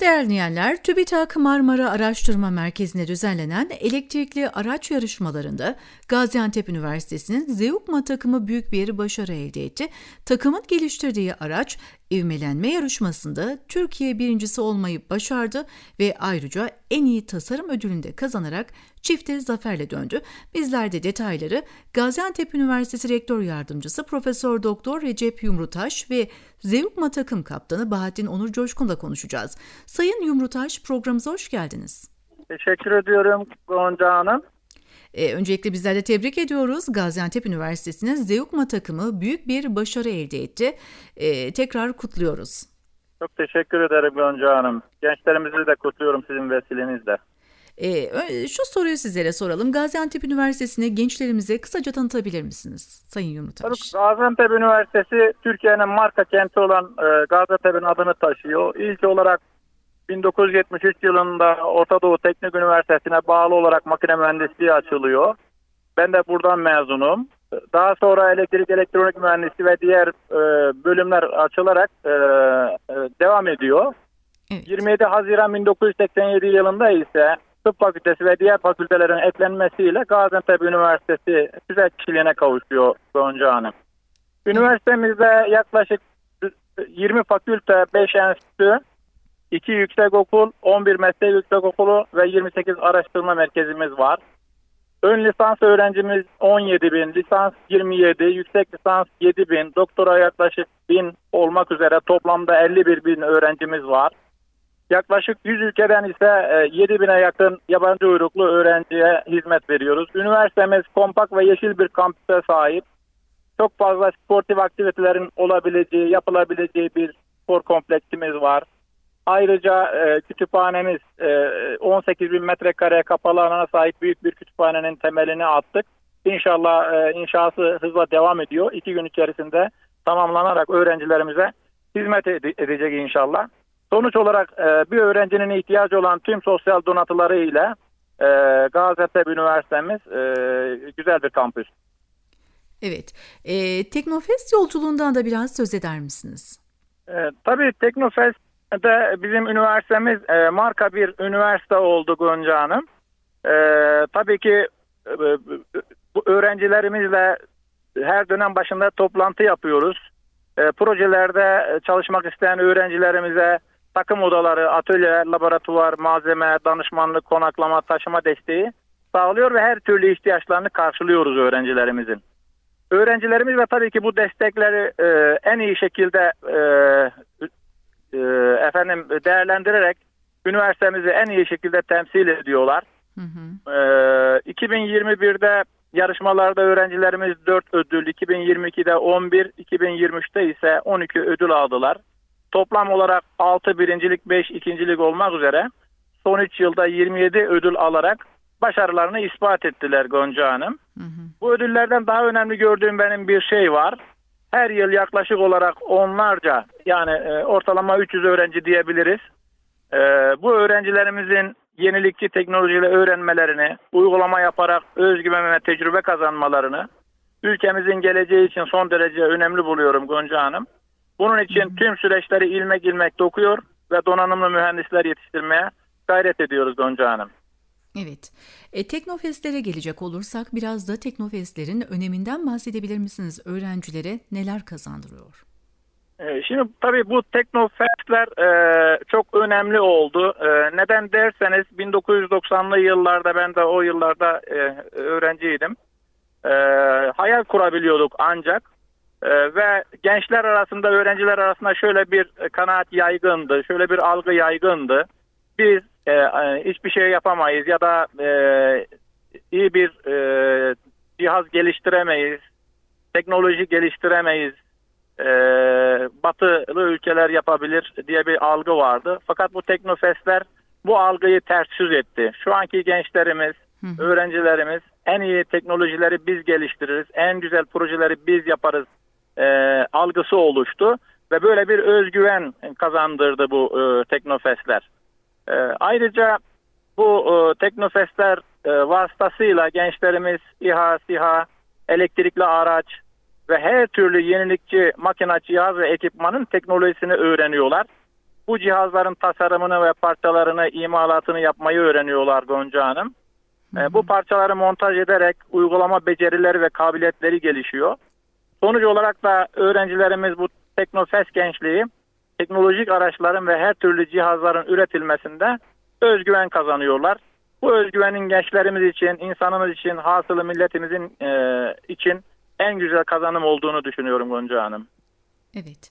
Değerli dinleyenler, TÜBİTAK Marmara Araştırma Merkezi'nde düzenlenen elektrikli araç yarışmalarında Gaziantep Üniversitesi'nin Zeugma takımı büyük bir başarı elde etti. Takımın geliştirdiği araç ivmelenme yarışmasında Türkiye birincisi olmayı başardı ve ayrıca en iyi tasarım ödülünü de kazanarak çifte zaferle döndü. Bizler de detayları Gaziantep Üniversitesi Rektör Yardımcısı Profesör Doktor Recep Yumrutaş ve Zeugma takım kaptanı Bahattin Onur Coşkun'la konuşacağız. Sayın Yumrutaş programımıza hoş geldiniz. Teşekkür ediyorum Gonca Hanım. Ee, öncelikle bizler de tebrik ediyoruz. Gaziantep Üniversitesi'nin Zeugma takımı büyük bir başarı elde etti. Ee, tekrar kutluyoruz. Çok teşekkür ederim Gonca Hanım. Gençlerimizi de kutluyorum sizin vesilenizle. Ee, şu soruyu sizlere soralım. Gaziantep Üniversitesi'ni gençlerimize kısaca tanıtabilir misiniz Sayın? Tabii Gaziantep Üniversitesi Türkiye'nin marka kenti olan e, Gaziantep'in adını taşıyor. İlk olarak 1973 yılında Orta Doğu Teknik Üniversitesi'ne bağlı olarak makine mühendisliği açılıyor. Ben de buradan mezunum. Daha sonra elektrik elektronik mühendisliği ve diğer e, bölümler açılarak e, e, devam ediyor. Evet. 27 Haziran 1987 yılında ise tıp fakültesi ve diğer fakültelerin eklenmesiyle Gaziantep Üniversitesi tüzel kişiliğine kavuşuyor Gonca Hanım. Üniversitemizde yaklaşık 20 fakülte, 5 enstitü, 2 yüksekokul, 11 meslek yüksekokulu ve 28 araştırma merkezimiz var. Ön lisans öğrencimiz 17 bin, lisans 27, yüksek lisans 7 bin, doktora yaklaşık 1000 olmak üzere toplamda 51 bin öğrencimiz var. Yaklaşık 100 ülkeden ise 7 bine yakın yabancı uyruklu öğrenciye hizmet veriyoruz. Üniversitemiz kompakt ve yeşil bir kampüse sahip. Çok fazla sportif aktivitelerin olabileceği, yapılabileceği bir spor kompleksimiz var. Ayrıca e, kütüphanemiz e, 18 bin metrekare kapalı alana sahip büyük bir kütüphanenin temelini attık. İnşallah e, inşası hızla devam ediyor. İki gün içerisinde tamamlanarak öğrencilerimize hizmet ede- edecek inşallah. Sonuç olarak e, bir öğrencinin ihtiyacı olan tüm sosyal donatıları ile e, Gaziantep Üniversitemiz e, güzel bir kampüs. Evet. Ee, Teknofest yolculuğundan da biraz söz eder misiniz? E, tabii Teknofest'te bizim üniversitemiz e, marka bir üniversite oldu Gonca Hanım. E, tabii ki e, bu öğrencilerimizle her dönem başında toplantı yapıyoruz. E, projelerde çalışmak isteyen öğrencilerimize takım odaları, atölye, laboratuvar, malzeme, danışmanlık, konaklama, taşıma desteği sağlıyor ve her türlü ihtiyaçlarını karşılıyoruz öğrencilerimizin. Öğrencilerimiz ve tabii ki bu destekleri e, en iyi şekilde e, e, efendim değerlendirerek üniversitemizi en iyi şekilde temsil ediyorlar. Hı hı. E, 2021'de yarışmalarda öğrencilerimiz 4 ödül, 2022'de 11, 2023'te ise 12 ödül aldılar. Toplam olarak 6 birincilik, 5 ikincilik olmak üzere son 3 yılda 27 ödül alarak başarılarını ispat ettiler Gonca Hanım. Hı hı. Bu ödüllerden daha önemli gördüğüm benim bir şey var. Her yıl yaklaşık olarak onlarca yani e, ortalama 300 öğrenci diyebiliriz. E, bu öğrencilerimizin yenilikçi teknolojiyle öğrenmelerini, uygulama yaparak özgüven ve tecrübe kazanmalarını ülkemizin geleceği için son derece önemli buluyorum Gonca Hanım. Bunun için tüm süreçleri ilmek ilmek dokuyor ve donanımlı mühendisler yetiştirmeye gayret ediyoruz Gonca Hanım. Evet. E, Teknofestlere gelecek olursak biraz da Teknofestlerin öneminden bahsedebilir misiniz? Öğrencilere neler kazandırıyor? Ee, Şimdi tabii bu teknofestler e, çok önemli oldu. E, neden derseniz 1990'lı yıllarda ben de o yıllarda e, öğrenciydim. E, hayal kurabiliyorduk ancak E, ve gençler arasında öğrenciler arasında şöyle bir kanaat yaygındı, şöyle bir algı yaygındı. Biz e, e, hiçbir şey yapamayız ya da e, iyi bir e, cihaz geliştiremeyiz, teknoloji geliştiremeyiz e, batılı ülkeler yapabilir diye bir algı vardı. Fakat bu teknofestler bu algıyı ters yüz etti. Şu anki gençlerimiz, Hı. öğrencilerimiz en iyi teknolojileri biz geliştiririz, en güzel projeleri biz yaparız e, algısı oluştu. Ve böyle bir özgüven kazandırdı bu e, teknofestler. E, ayrıca bu e, teknofestler e, vasıtasıyla gençlerimiz İHA, SİHA, elektrikli araç ve her türlü yenilikçi makina, cihaz ve ekipmanın teknolojisini öğreniyorlar. bu cihazların tasarımını ve parçalarını, imalatını yapmayı öğreniyorlar Gonca Hanım. E, bu parçaları montaj ederek uygulama becerileri ve kabiliyetleri gelişiyor. Sonuç olarak da öğrencilerimiz bu Teknofest gençliği teknolojik araçların ve her türlü cihazların üretilmesinde özgüven kazanıyorlar. Bu özgüvenin gençlerimiz için, insanımız için, hasılı milletimizin e, için en güzel kazanım olduğunu düşünüyorum Gonca Hanım. Evet.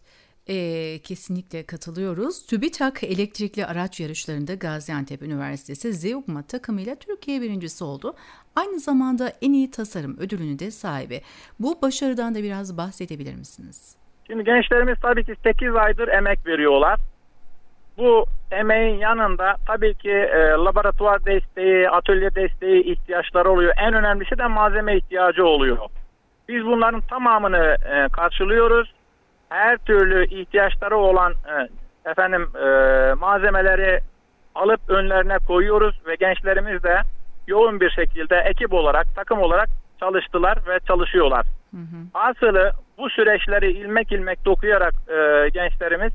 Ee, kesinlikle katılıyoruz. TÜBİTAK elektrikli araç yarışlarında Gaziantep Üniversitesi Zeugma takımıyla Türkiye birincisi oldu. Aynı zamanda en iyi tasarım ödülünü de sahibi. Bu başarıdan da biraz bahsedebilir misiniz? Şimdi gençlerimiz tabii ki 8 aydır emek veriyorlar. Bu emeğin yanında tabii ki e, laboratuvar desteği, atölye desteği ihtiyaçları oluyor. En önemlisi de malzeme ihtiyacı oluyor. Biz bunların tamamını e, karşılıyoruz. Her türlü ihtiyaçları olan e, efendim e, malzemeleri alıp önlerine koyuyoruz ve gençlerimiz de yoğun bir şekilde ekip olarak, takım olarak çalıştılar ve çalışıyorlar. Hı hı. Asılı bu süreçleri ilmek ilmek dokuyarak e, gençlerimiz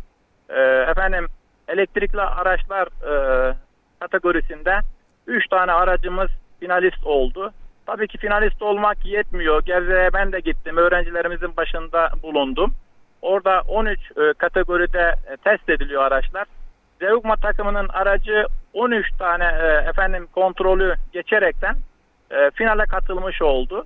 e, efendim elektrikli araçlar e, kategorisinde 3 tane aracımız finalist oldu. Tabii ki finalist olmak yetmiyor. Gebze'ye ben de gittim. Öğrencilerimizin başında bulundum. Orada 13 e, kategoride e, test ediliyor araçlar. Zeugma takımının aracı 13 tane e, efendim kontrolü geçerekten e, finale katılmış oldu.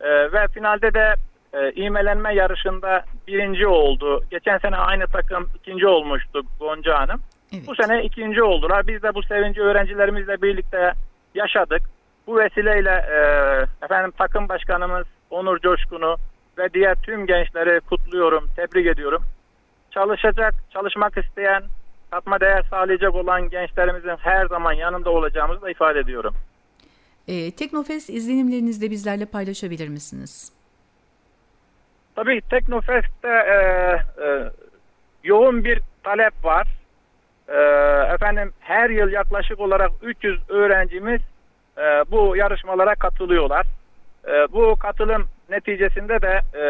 E, ve finalde de e, iğmelenme yarışında birinci oldu. Geçen sene aynı takım ikinci olmuştu Gonca Hanım. Evet. Bu sene ikinci oldular. Biz de bu sevinci öğrencilerimizle birlikte yaşadık. Bu vesileyle e, efendim takım başkanımız Onur Coşkun'u ve diğer tüm gençleri kutluyorum, tebrik ediyorum. Çalışacak, çalışmak isteyen, katma değer sağlayacak olan gençlerimizin her zaman yanında olacağımızı da ifade ediyorum. Ee, Teknofest izlenimlerinizi de bizlerle paylaşabilir misiniz? Tabii Teknofest'te e, e, yoğun bir talep var. E, efendim her yıl yaklaşık olarak 300 öğrencimiz e, bu yarışmalara katılıyorlar. E, bu katılım neticesinde de e,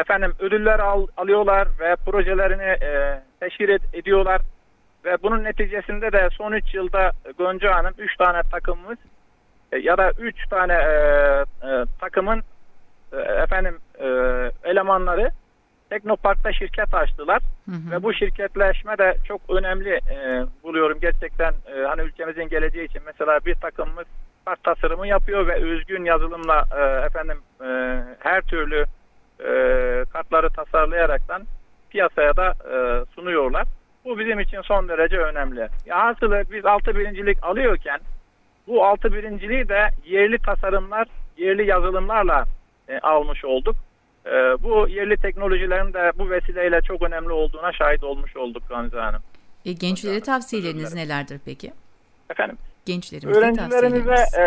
efendim ödüller al, alıyorlar ve projelerini e, teşhir ed- ediyorlar. Ve bunun neticesinde de son 3 yılda Gonca Hanım 3 tane takımımız e, ya da 3 tane e, e, takımın e, efendim e, elemanları Teknopark'ta şirket açtılar Hı hı. ve bu şirketleşme de çok önemli e, buluyorum gerçekten e, hani ülkemizin geleceği için mesela bir takımımız tasarımı yapıyor ve özgün yazılımla e, efendim e, her türlü e, kartları tasarlayaraktan piyasaya da e, sunuyorlar. Bu bizim için son derece önemli. Ya hasılı biz altı birincilik alıyorken bu altı birinciliği de yerli tasarımlar, yerli yazılımlarla e, almış olduk. E, bu yerli teknolojilerin de bu vesileyle çok önemli olduğuna şahit olmuş olduk Gamze Hanım. E, gençlere tavsiyeleriniz nelerdir peki? Efendim Gençlerimize öğrencilerimize e,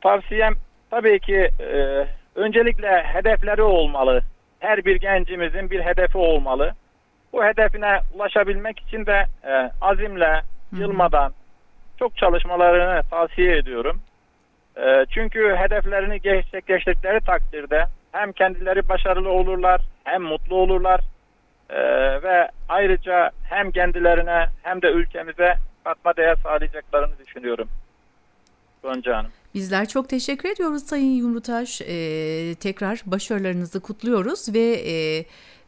tavsiyem tabii ki e, öncelikle hedefleri olmalı. Her bir gencimizin bir hedefi olmalı. Bu hedefine ulaşabilmek için de e, azimle, yılmadan çok çalışmalarını tavsiye ediyorum. E, çünkü hedeflerini gerçekleştirdikleri takdirde hem kendileri başarılı olurlar, hem mutlu olurlar E, ve ayrıca hem kendilerine hem de ülkemize katma değer sağlayacaklarını düşünüyorum. Gonca Hanım. Bizler çok teşekkür ediyoruz Sayın Yumrutaş. Ee, tekrar başarılarınızı kutluyoruz ve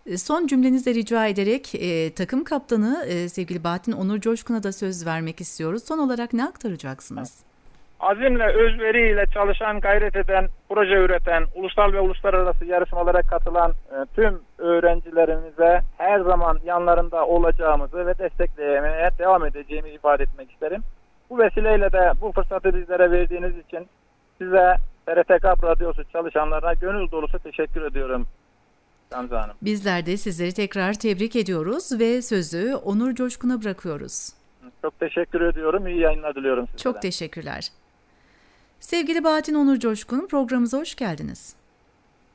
e, son cümlenizi rica ederek e, takım kaptanı e, sevgili Bahattin Onur Coşkun'a da söz vermek istiyoruz. Son olarak ne aktaracaksınız? Azimle, özveriyle çalışan, gayret eden, proje üreten, ulusal ve uluslararası yarışmalara katılan e, tüm öğrencilerimize her zaman yanlarında olacağımızı ve desteklemeye devam edeceğimi ifade etmek isterim. Bu vesileyle de bu fırsatı bizlere verdiğiniz için size TRT Kap Radyosu çalışanlarına gönül dolusu teşekkür ediyorum Gamze Hanım. Bizler de sizleri tekrar tebrik ediyoruz ve sözü Onur Coşkun'a bırakıyoruz. Çok teşekkür ediyorum. İyi yayınlar diliyorum sizlere. Çok teşekkürler. Sevgili Bahattin Onur Coşkun programımıza hoş geldiniz.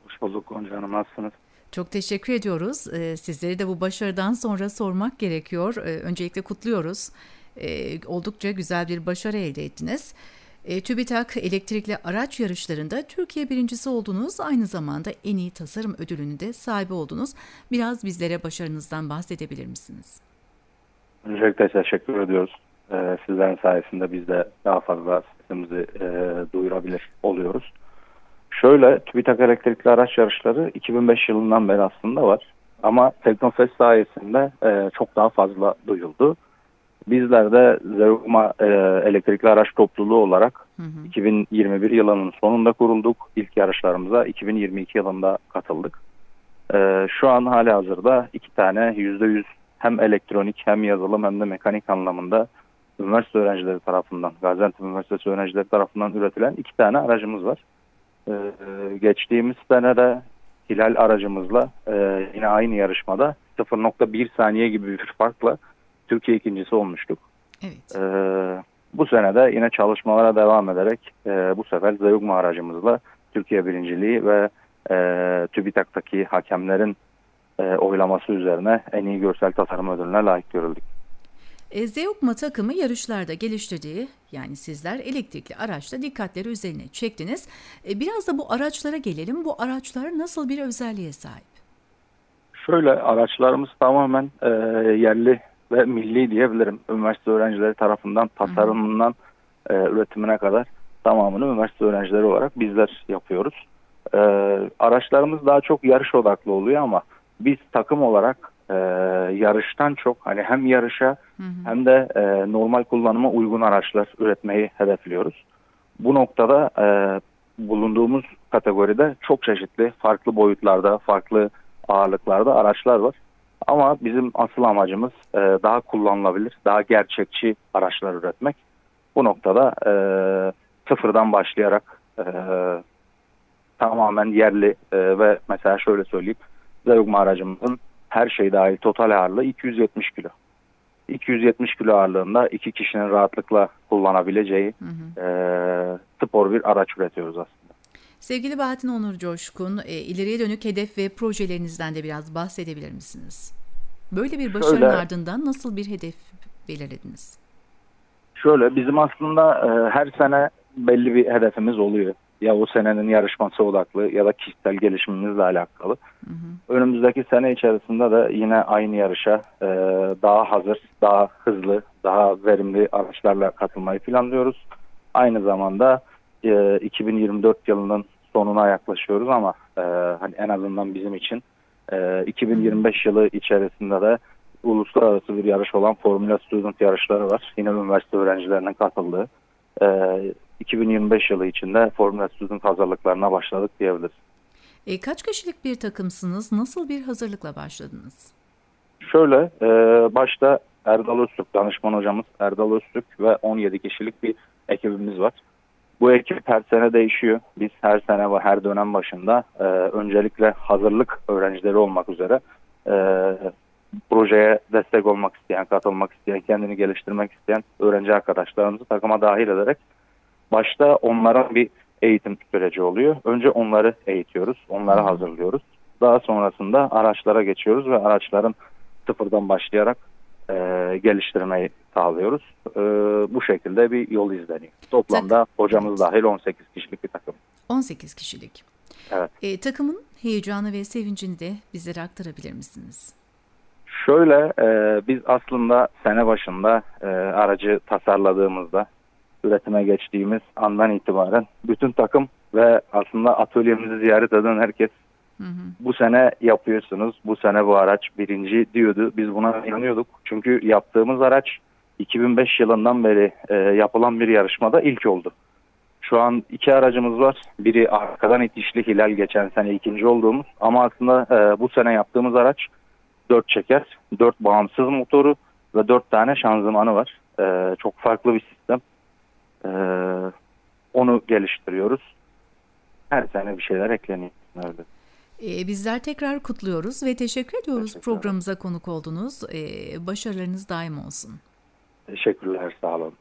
Hoş bulduk Gonca Hanım. Nasılsınız? Çok teşekkür ediyoruz. Ee, Sizleri de bu başarıdan sonra sormak gerekiyor. Ee, Öncelikle kutluyoruz. Ee, Oldukça güzel bir başarı elde ettiniz. Ee, TÜBİTAK elektrikli araç yarışlarında Türkiye birincisi oldunuz. Aynı zamanda en iyi tasarım ödülünü de sahibi oldunuz. Biraz bizlere başarınızdan bahsedebilir misiniz? Öncelikle teşekkür ediyoruz. Ee, sizlerin sayesinde biz de daha fazla sesimizi e, duyurabilir oluyoruz. Şöyle TÜBİTAK elektrikli araç yarışları 2005 yılından beri aslında var. Ama Teknofest sayesinde e, çok daha fazla duyuldu. Bizler de Zeugma e, elektrikli araç topluluğu olarak 2021 yılının sonunda kurulduk. İlk yarışlarımıza 2022 yılında katıldık. Ee, şu an hali hazırda iki tane %100 hem elektronik hem yazılım hem de mekanik anlamında üniversite öğrencileri tarafından, Gaziantep Üniversitesi öğrencileri tarafından üretilen iki tane aracımız var. Ee, geçtiğimiz sene de Hilal aracımızla e, yine aynı yarışmada 0.1 saniye gibi bir farkla Türkiye ikincisi olmuştuk. Evet. Ee, bu sene de yine çalışmalara devam ederek e, bu sefer Zeugma aracımızla Türkiye birinciliği ve e, TÜBİTAK'taki hakemlerin e, oylaması üzerine en iyi görsel tasarım ödülüne layık görüldük. E, Zeugma takımı yarışlarda geliştirdiği yani sizler elektrikli araçla dikkatleri üzerine çektiniz. E, biraz da bu araçlara gelelim. Bu araçlar nasıl bir özelliğe sahip? Şöyle araçlarımız tamamen e, yerli ve milli diyebilirim. Üniversite öğrencileri tarafından tasarımından e, üretimine kadar tamamını üniversite öğrencileri olarak bizler yapıyoruz. E, araçlarımız daha çok yarış odaklı oluyor ama biz takım olarak e, yarıştan çok hani hem yarışa hem de e, normal kullanıma uygun araçlar üretmeyi hedefliyoruz. Bu noktada e, bulunduğumuz kategoride çok çeşitli farklı boyutlarda, farklı ağırlıklarda araçlar var. Ama bizim asıl amacımız e, daha kullanılabilir, daha gerçekçi araçlar üretmek. Bu noktada e, sıfırdan başlayarak e, tamamen yerli e, ve mesela şöyle söyleyeyim, Zeugma aracımızın her şey dahil total ağırlığı 270 kilo. 270 kilo ağırlığında iki kişinin rahatlıkla kullanabileceği e, spor bir araç üretiyoruz aslında. Sevgili Bahattin Onur Coşkun, e, ileriye dönük hedef ve projelerinizden de biraz bahsedebilir misiniz? Böyle bir başarının Şöyle- ardından nasıl bir hedef belirlediniz? Şöyle bizim aslında e, her sene belli bir hedefimiz oluyor. Ya o senenin yarışması odaklı ya da kişisel gelişimimizle alakalı. Önümüzdeki sene içerisinde de yine aynı yarışa e, daha hazır, daha hızlı, daha verimli araçlarla katılmayı planlıyoruz. Aynı zamanda e, 2024 yılının sonuna yaklaşıyoruz ama e, hani en azından bizim için e, 2025 yılı içerisinde de uluslararası bir yarış olan Formula Student yarışları var. Yine üniversite öğrencilerinin katıldığı. E, 2025 yılı içinde Formula Student hazırlıklarına başladık diyebiliriz. E, kaç kişilik bir takımsınız? Nasıl bir hazırlıkla başladınız? Şöyle e, başta Erdal Öztürk danışman hocamız Erdal Öztürk ve 17 kişilik bir ekibimiz var. Bu ekip her sene değişiyor. Biz her sene ve her dönem başında e, öncelikle hazırlık öğrencileri olmak üzere e, projeye destek olmak isteyen, katılmak isteyen, kendini geliştirmek isteyen öğrenci arkadaşlarımızı takıma dahil ederek başta onlara bir eğitim süreci oluyor. Önce onları eğitiyoruz, onları hazırlıyoruz. Daha sonrasında araçlara geçiyoruz ve araçların sıfırdan başlayarak e, geliştirmeyi sağlıyoruz. E, bu şekilde bir yol izleniyor. Toplamda hocamız dahil 18 kişilik bir takım. 18 kişilik. Evet. E, takımın heyecanı ve sevincini de bizlere aktarabilir misiniz? Şöyle e, biz aslında sene başında e, aracı tasarladığımızda üretime geçtiğimiz andan itibaren bütün takım ve aslında atölyemizi ziyaret eden herkes bu sene yapıyorsunuz, bu sene bu araç birinci diyordu. Biz buna inanıyorduk. Çünkü yaptığımız araç 2005 yılından beri e, yapılan bir yarışmada ilk oldu. Şu an iki aracımız var. Biri arkadan itişli Hilal geçen sene ikinci olduğumuz. Ama aslında e, bu sene yaptığımız araç dört çeker, dört bağımsız motoru ve dört tane şanzımanı var. E, çok farklı bir sistem. E, onu geliştiriyoruz. Her sene bir şeyler ekleniyor. Evet. E, bizler tekrar kutluyoruz ve teşekkür ediyoruz Teşekkür programımıza konuk oldunuz. E, başarılarınız daim olsun. Teşekkürler, sağ olun.